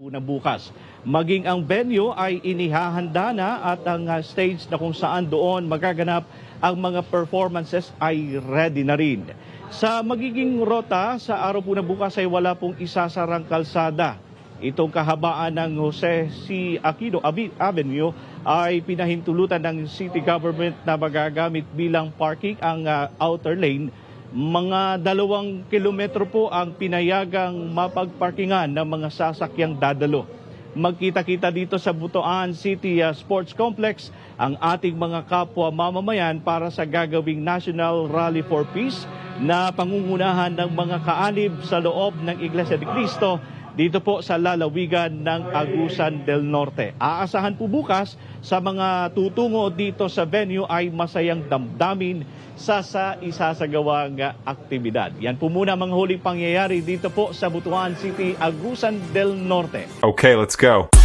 una bukas. Maging ang venue ay inihahanda na at ang uh, stage na kung saan doon magaganap ang mga performances ay ready na rin. Sa magiging rota sa araw po na bukas ay wala pong isasarang kalsada. Itong kahabaan ng Jose C. Aquino Avenue ay pinahintulutan ng city government na magagamit bilang parking ang uh, outer lane mga dalawang kilometro po ang pinayagang mapagparkingan ng mga sasakyang dadalo. Magkita-kita dito sa Butuan City uh, Sports Complex ang ating mga kapwa mamamayan para sa gagawing National Rally for Peace na pangungunahan ng mga kaalib sa loob ng Iglesia de Cristo dito po sa lalawigan ng Agusan del Norte. Aasahan po bukas sa mga tutungo dito sa venue ay masayang damdamin sa sa isasagawang aktibidad. Yan po muna mga huling pangyayari dito po sa Butuan City, Agusan del Norte. Okay, let's go.